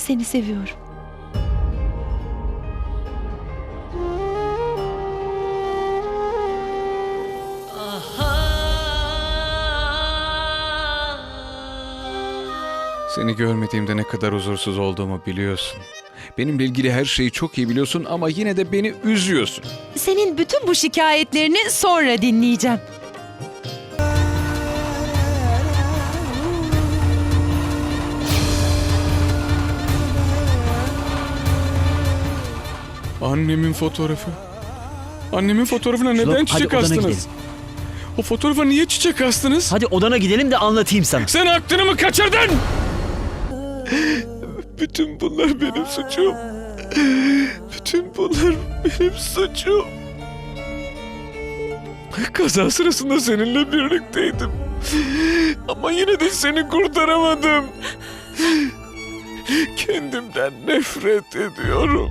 Seni seviyorum. Seni görmediğimde ne kadar huzursuz olduğumu biliyorsun. Benimle ilgili her şeyi çok iyi biliyorsun ama yine de beni üzüyorsun. Senin bütün bu şikayetlerini sonra dinleyeceğim. Annemin fotoğrafı. Annemin fotoğrafına neden hadi çiçek odana astınız? gidelim. O fotoğrafa niye çiçek astınız? Hadi odana gidelim de anlatayım sana. Sen aklını mı kaçırdın? Bütün bunlar benim suçum. Bütün bunlar benim suçum. Kaza sırasında seninle birlikteydim. Ama yine de seni kurtaramadım. Kendimden nefret ediyorum.